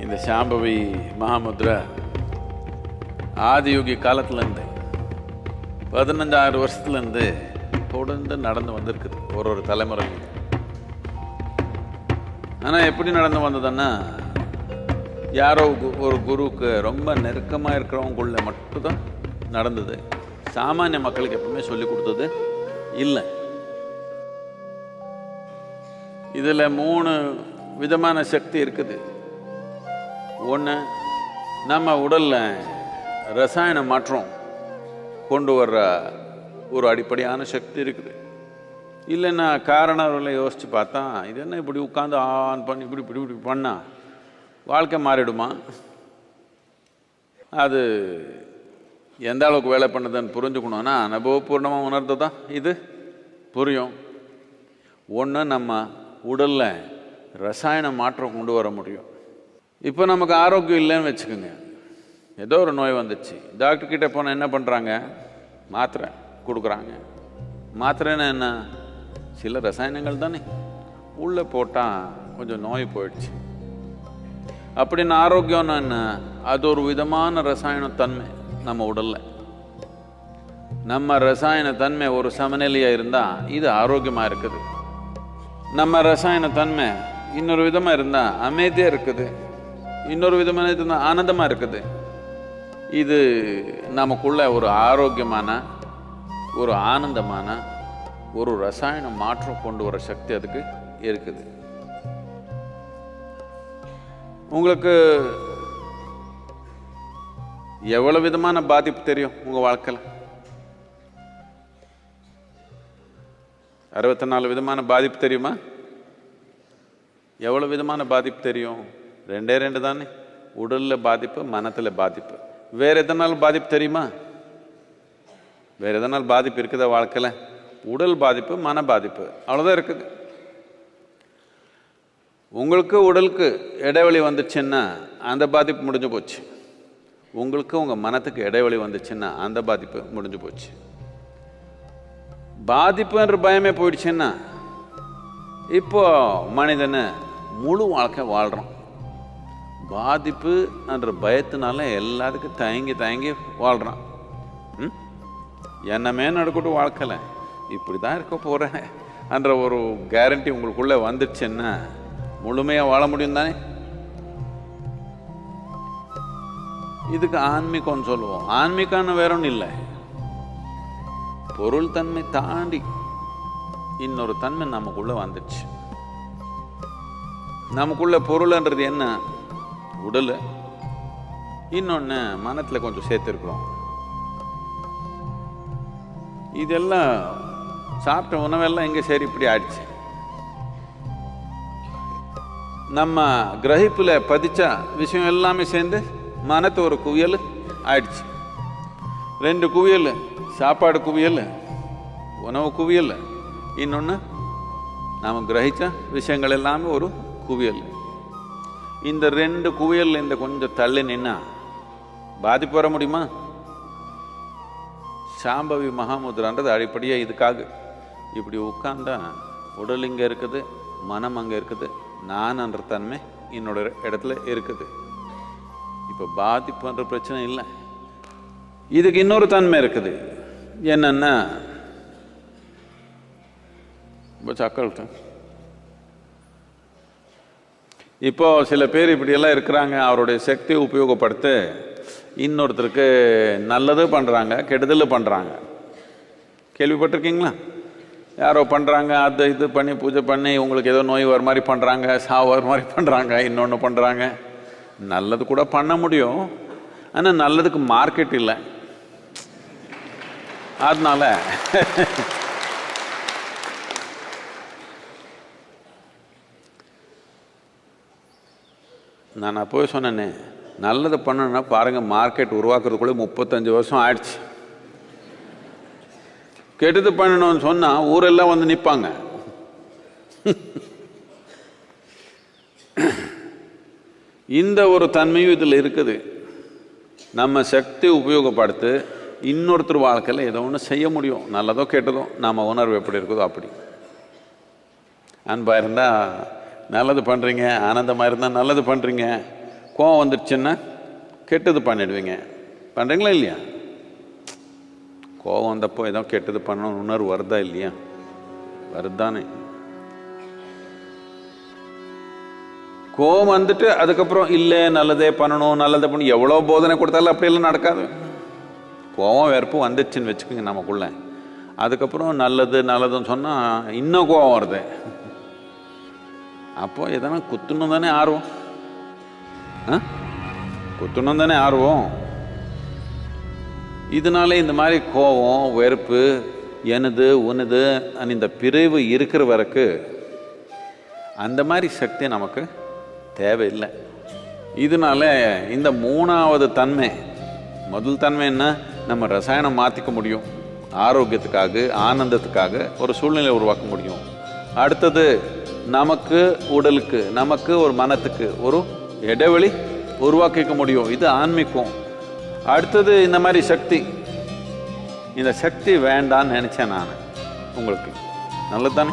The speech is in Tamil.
இந்த சாம்பவி மகாமுத்ரா ஆதியோகி காலத்துலேருந்து பதினஞ்சாயிரம் வருஷத்துலேருந்து தொடர்ந்து நடந்து வந்திருக்குது ஒரு ஒரு தலைமுறையும். ஆனால் எப்படி நடந்து வந்ததுன்னா யாரோ கு- ஒரு குருவுக்கு ரொம்ப நெருக்கமாக இருக்கிறவங்களுக்குள்ள மட்டும்தான் நடந்தது. சாமானிய மக்களுக்கு எப்பவுமே சொல்லி கொடுத்தது இல்லை. இதில் மூணு விதமான சக்தி இருக்குது. ஒன்று நம்ம உடலில் ரசாயன மாற்றம் கொண்டு வர்ற ஒரு அடிப்படையான சக்தி இருக்குது. இல்லைன்னா காரணங்களை யோசித்து பார்த்தா இது என்ன இப்படி உட்காந்து ஆன் பண்ணி இப்படி இப்படி இப்படி பண்ணால் வாழ்க்கை மாறிடுமா? அது எந்த அளவுக்கு வேலை பண்ணுதுன்னு புரிஞ்சுக்கணும்னா அனுபவபூர்ணமாக உணர்ந்து தான் இது. புரியும். ஒன்று நம்ம உடலில் ரசாயன மாற்றம் கொண்டு வர முடியும். இப்போ நமக்கு ஆரோக்கியம் இல்லைன்னு வச்சுக்கோங்க. ஏதோ ஒரு நோய் வந்துச்சு. டாக்டர் கிட்டே போனால் என்ன பண்ணுறாங்க மாத்திரை கொடுக்குறாங்க. மாத்திரைன்னா என்ன? சில ரசாயனங்கள் தானே. உள்ளே போட்டால் கொஞ்சம் நோய் போயிடுச்சு. அப்படின்னு ஆரோக்கியம்னா என்ன? அது ஒரு விதமான ரசாயன தன்மை நம்ம உடலில். நம்ம ரசாயன தன்மை ஒரு சமநிலையாக இருந்தால் இது ஆரோக்கியமாக இருக்குது. நம்ம ரசாயன தன்மை இன்னொரு விதமாக இருந்தால் அமைதியாக இருக்குது. இன்னொரு விதமான இருந்தால் ஆனந்தமாக இருக்குது. இது நமக்குள்ள ஒரு ஆரோக்கியமான ஒரு ஆனந்தமான ஒரு ரசாயன மாற்றம் கொண்டு வர சக்தி அதுக்கு இருக்குது. உங்களுக்கு எவ்வளவு விதமான பாதிப்பு தெரியும் உங்கள் வாழ்க்கையில்? அறுபத்தி நாலு விதமான பாதிப்பு தெரியுமா? எவ்வளோ விதமான பாதிப்பு தெரியும்? ரெண்டே ரெண்டு தானே? உடல்ல பாதிப்பு மனத்துல பாதிப்பு. வேற எதனால் பாதிப்பு தெரியுமா? வேற எதனால் பாதிப்பு இருக்குதா வாழ்க்கையில்? உடல் பாதிப்பு மன பாதிப்பு. அவ்வளோதான் இருக்குது. உங்களுக்கு உடலுக்கு இடைவெளி வந்துச்சுன்னா அந்த பாதிப்பு முடிஞ்சு போச்சு. உங்களுக்கு உங்கள் மனத்துக்கு இடைவெளி வந்துச்சுன்னா அந்த பாதிப்பு முடிஞ்சு போச்சு. பாதிப்புன்ற பயமே போயிடுச்சுன்னா இப்போ மனிதனை முழு வாழ்க்கை வாழ்கிறோம் பாதிப்பு என்ற பயத்தினால எல்லாத்துக்கும் தயங்கி தயங்கி வாழ்கிறான் ம்? என்னமே நடக்கட்டும் வாழ்க்கையில். இப்படி தான் இருக்க போகிறேன் என்ற ஒரு கேரண்டி உங்களுக்குள்ளே வந்துடுச்சுன்னா முழுமையாக வாழ முடியும் தானே? இதுக்கு ஆன்மீகம்னு சொல்லுவோம். ஆன்மீகம்னு வேற ஒன்றும் இல்லை. பொருள் தன்மை தாண்டி இன்னொரு தன்மை நமக்குள்ள வந்துச்சு நமக்குள்ள பொருள்ன்றது என்ன? உடல் இன்னொன்று மனத்தில் கொஞ்சம் சேர்த்துருக்குறோம். இதெல்லாம் சாப்பிட்ட உணவெல்லாம் எங்கே சரி இப்படி ஆயிடுச்சு. நம்ம கிரகிப்பில் பதிச்ச விஷயம் எல்லாமே சேர்ந்து மனத்து ஒரு குவியல் ஆயிடுச்சு. ரெண்டு குவியல் சாப்பாடு குவியல் உணவு குவியல் இன்னொன்று நாம் கிரகிச்ச விஷயங்கள் எல்லாமே ஒரு குவியல். இந்த ரெண்டு குவியல் இந்த கொஞ்சம் தள்ளி நின்னா பாதிப்பு வர முடியுமா? சாம்பவி மகாமுத்ரான்றது அடிப்படையாக இதுக்காக. இப்படி உட்காந்தா உடல் இங்கே இருக்குது மனம் அங்கே இருக்குது நான்ன்ற தன்மை என்னோட இடத்துல இருக்குது. இப்போ பாதிப்புன்ற பிரச்சனை இல்லை. இதுக்கு இன்னொரு தன்மை இருக்குது. என்னன்னா இப்போ இப்போது இப்போ சில பேர் இப்படியெல்லாம் இருக்கிறாங்க அவருடைய சக்தியை உபயோகப்படுத்த இன்னொருத்தருக்கு நல்லது பண்ணுறாங்க கெடுதல் பண்ணுறாங்க கேள்விப்பட்டிருக்கீங்களா? யாரோ பண்ணுறாங்க அது இது பண்ணி பூஜை பண்ணி உங்களுக்கு ஏதோ நோய் வர மாதிரி பண்ணுறாங்க சாவு வர மாதிரி பண்ணுறாங்க இன்னொன்று பண்ணுறாங்க நல்லது கூட பண்ண முடியும் ஆனால் நல்லதுக்கு மார்க்கெட் இல்லை. அதனால நான் போய் சொன்னேனே நல்லது பண்ணணும்னா பாருங்கள் மார்க்கெட் உருவாக்குறதுக்குள்ளே முப்பத்தஞ்சு வருஷம் ஆயிடுச்சு. கெட்டது பண்ணணும்னு சொன்னால் ஊரெல்லாம் வந்து நிற்பாங்க இந்த ஒரு தன்மையும் இதில் இருக்குது. நம்ம சக்தி உபயோகப்படுத்து இன்னொருத்தர் வாழ்க்கையில் ஏதோ ஒன்று செய்ய முடியும். நல்லதோ கெட்டதோ நம்ம உணர்வு எப்படி இருக்குதோ அப்படி. அன்பாக இருந்தால் நல்லது பண்ணுறீங்க ஆனந்தமாக இருந்தால் நல்லது பண்ணுறீங்க கோவம் வந்துடுச்சுன்னா கெட்டது பண்ணிடுவீங்க. பண்ணுறீங்களா இல்லையா? கோவம் வந்தப்போ ஏதோ கெட்டது பண்ணணும் உணர்வு வருதா இல்லையா? வருதானே. கோவம் வந்துட்டு அதுக்கப்புறம் இல்லை நல்லதே பண்ணணும் நல்லதே பண்ணணும் எவ்வளோ போதனை கொடுத்தாலும் அப்படியெல்லாம் நடக்காது. கோவம் வெறுப்பு வந்துச்சுன்னு வச்சுக்கோங்க நமக்குள்ள. அதுக்கப்புறம் நல்லது நல்லதுன்னு சொன்னால் இன்னும் கோவம் வருது. அப்போ எதனா குத்தணும் தானே ஆர்வம்? ஆ? குத்தணும் தானே ஆர்வம்? இதனால இந்த மாதிரி கோவம் வெறுப்பு எனது உனது and இந்த பிரிவு இருக்கிற வரைக்கு அந்த மாதிரி சக்தி நமக்கு தேவையில்லை. இதனால இந்த மூணாவது தன்மை முதல் தன்மை என்ன? நம்ம ரசாயனம் மாற்றிக்க முடியும். ஆரோக்கியத்துக்காக ஆனந்தத்துக்காக ஒரு சூழ்நிலை உருவாக்க முடியும். அடுத்தது நமக்கு உடலுக்கு நமக்கு ஒரு மனத்துக்கு ஒரு இடைவெளி உருவாக்கிக்க முடியும். இது ஆன்மீகம். அடுத்தது இந்த மாதிரி சக்தி. இந்த சக்தி வேண்டான்னு நினச்சேன் நான். உங்களுக்கு. நல்லது தானே